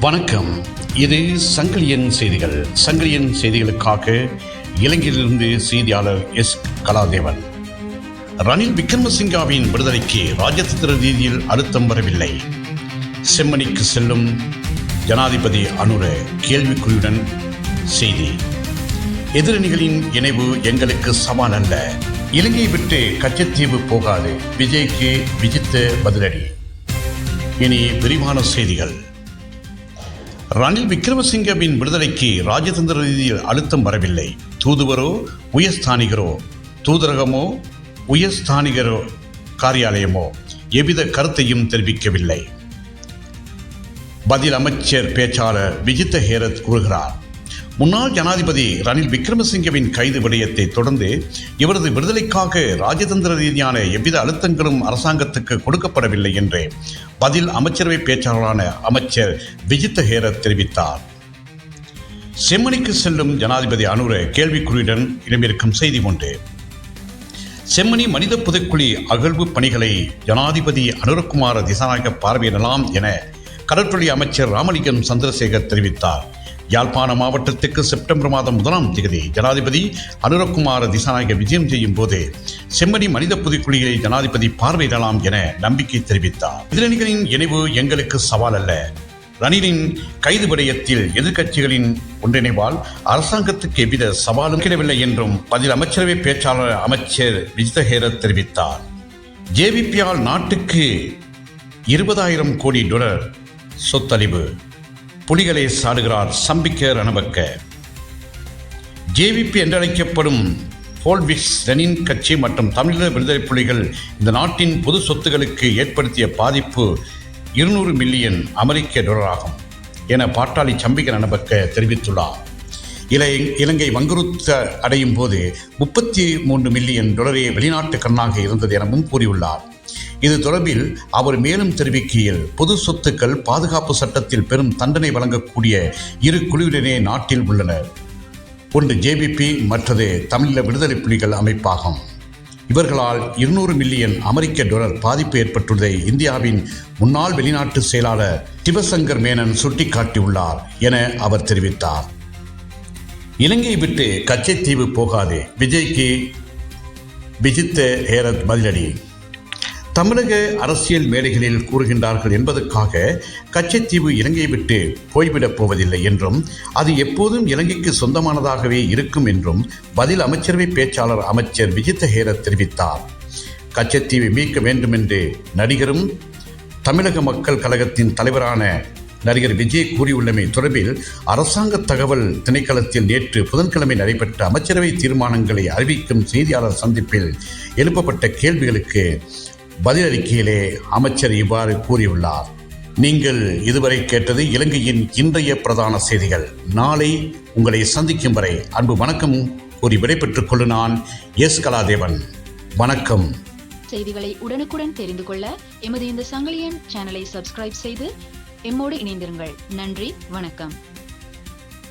வணக்கம். இது சங்கிலியன் செய்திகள். சங்கிலியன் செய்திகளுக்காக இலங்கையிலிருந்து செய்தியாளர் எஸ். கலாதேவன். ரணில் விக்ரமசிங்காவின் விடுதலைக்கு ராஜதந்திர ரீதியில் அழுத்தம் வரவில்லை. செம்மணிக்கு செல்லும் ஜனாதிபதி அனுர கேள்விக்குறியுடன் செய்தி. எதிரணிகளின் இணைவு எங்களுக்கு சவால் அல்ல. இலங்கை விட்டு கச்சத்தீவு போகாது. விஜய்க்கு விஜித்த பதிலடி. இனி விரிவான செய்திகள். ரணில் விக்ரமசிங்கவின் விடுதலைக்கு ராஜதந்திர ரீதியில் அழுத்தம் வரவில்லை. தூதுவரோ உயர்ஸ்தானிகரோ தூதரகமோ உயர்ஸ்தானிகரோ காரியாலயமோ எவ்வித கருத்தையும் தெரிவிக்கவில்லை. பதில் அமைச்சர் பேச்சாளர் விஜித்த ஹேரத் கூறுகிறார் முன்னாள் ஜனாதிபதி ரணில் விக்ரமசிங்கவின் கைது விடயத்தை தொடர்ந்து இவரது விடுதலைக்காக ராஜதந்திர ரீதியான எவ்வித அழுத்தங்களும் அரசாங்கத்துக்கு கொடுக்கப்படவில்லை என்று பதில் அமைச்சரவை பேச்சாளரான அமைச்சர் விஜித்த ஹேரத் தெரிவித்தார். செம்மணிக்கு செல்லும் ஜனாதிபதி அனுர கேள்விக்குறியுடன் இடமிருக்கும் செய்தி உண்டு செம்மணி மனித புதைக்குழி அகழ்வு பணிகளை ஜனாதிபதி அனுரகுமார திசாநாயக பார்வையிடலாம் என கடற்கொழி அமைச்சர் ராமலிங்கம் சந்திரசேகர் தெரிவித்தார். யாழ்ப்பாண மாவட்டத்துக்கு செப்டம்பர் மாதம் முதலாம் தேதி ஜனாதிபதி அனுரகுமார திசாநாயக விஜயம் செய்யும் போது செம்மணி மனித புதைக்குழியை ஜனாதிபதி பார்வையிடலாம் என நம்பிக்கை தெரிவித்தார். எதிரணிகளின் இணைவு எங்களுக்கு சவால் அல்ல. ரணிலின் கைது விடயத்தில் எதிர்க்கட்சிகளின் ஒன்றிணைவால் அரசாங்கத்துக்கு எவ்வித சவாலும் கிடவில்லை என்றும் பதில் அமைச்சரவை பேச்சாளர் அமைச்சர் விஜிதஹேரத் தெரிவித்தார். ஜேவிபியால் நாட்டுக்கு இருபதாயிரம் கோடி டொலர் சொத்தழிவு புலிகளை சாடுகிறார் சம்பிக்க ரணபக்க ஜேவிபி என்றழைக்கப்படும் போல்விக்ஸ் லெனின் கட்சி மற்றும் தமிழீழ விடுதலை புலிகள் இந்த நாட்டின் பொது சொத்துகளுக்கு ஏற்படுத்திய பாதிப்பு இருநூறு மில்லியன் அமெரிக்க டாலர் ஆகும் என பாட்டாளி சம்பிக்க ரணபக்க தெரிவித்துள்ளார். இலை இலங்கை வங்குருத்த அடையும் போது முப்பத்தி மூன்று மில்லியன் டாலரே வெளிநாட்டு கண்ணாக இருந்தது எனவும் கூறியுள்ளார். இது தொடர்பில் அவர் மேலும் தெரிவிக்கையில் பொது சொத்துக்கள் பாதுகாப்பு சட்டத்தில் பெரும் தண்டனை வழங்கக்கூடிய இரு குழுவினரே நாட்டில் உள்ளனர். ஒன்று ஜேபிபி மற்றது தமிழீழ விடுதலை புலிகள் அமைப்பாகும். இவர்களால் இருநூறு மில்லியன் அமெரிக்க டாலர் பாதிப்பு ஏற்பட்டுள்ளதை இந்தியாவின் முன்னாள் வெளிநாட்டு செயலாளர் சிவசங்கர் மேனன் சுட்டிக்காட்டியுள்ளார் என அவர் தெரிவித்தார். இலங்கை விட்டு கச்சைத்தீவு போகாது. விஜய்க்கு விஜித்த ஹேரத் பதிலடி. தமிழக அரசியல் மேடைகளில் கூறுகின்றார்கள் என்பதற்காக கச்சத்தீவு இலங்கை விட்டு போய்விடப் போவதில்லை என்றும் அது எப்போதும் இலங்கைக்கு சொந்தமானதாகவே இருக்கும் என்றும் பதில் அமைச்சரவை பேச்சாளர் அமைச்சர் விஜித்த ஹேரத் தெரிவித்தார். கச்சத்தீவை மீட்க வேண்டும் என்று நடிகரும் தமிழக மக்கள் கழகத்தின் தலைவரான நடிகர் விஜய் கூறியுள்ளமை தொடர்பில் அரசாங்க தகவல் திணைக்களத்தில் நேற்று புதன்கிழமை நடைபெற்ற அமைச்சரவை தீர்மானங்களை அறிவிக்கும் செய்தியாளர் சந்திப்பில் எழுப்பப்பட்ட கேள்விகளுக்கு பதிலளிக்கையிலே அமைச்சர் இவ்வாறு கூறியுள்ளார். நீங்கள் இதுவரை கேட்டது இலங்கையின் இன்றைய பிரதான செய்திகள். நாளை உங்களை சந்திக்கும் வரை அன்பு வணக்கம் கூறி விடைபெற்றுக் கொள்ளு நான் எஸ். கலாதேவன். வணக்கம். செய்திகளை உடனுக்குடன் தெரிந்து கொள்ள எமது இந்த சங்கிலியன் சேனலை சப்ஸ்கிரைப் செய்து எம்மோடு இணைந்திருங்கள். நன்றி வணக்கம்.